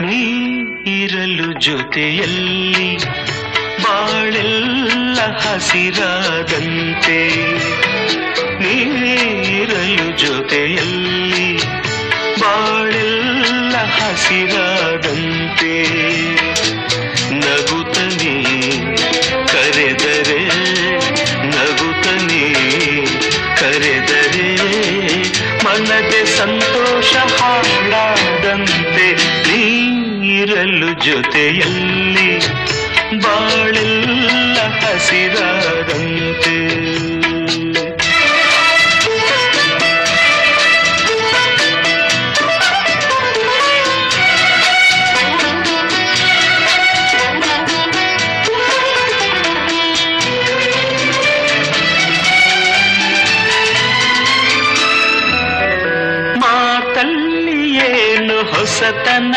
ನೀ ಇರಲು ಜೊತೆಯಲ್ಲಿ ಬಾಳೆಲ್ಲ ಹಸಿರಾದಂತೆ ನೀರಲು ಜೊತೆಯಲ್ಲಿ ಬಾಳೆಲ್ಲ ಹಸಿರಾದಂತೆ ನಗುತ್ತನೆ ಕರೆದರೆ ನಗುತ್ತನೆ ಕರೆದರೆ ಮನದೆ ಸಂತೋಷ ಹಾಡಾದಂತೆ ನೀರಲು ಜೊತೆಯಲ್ಲಿ ಬಾಳೆಲ್ಲ ಹಸಿರಾದಂತೆ ಮಾತಲ್ಲಿ ಏನು ಹೊಸತನ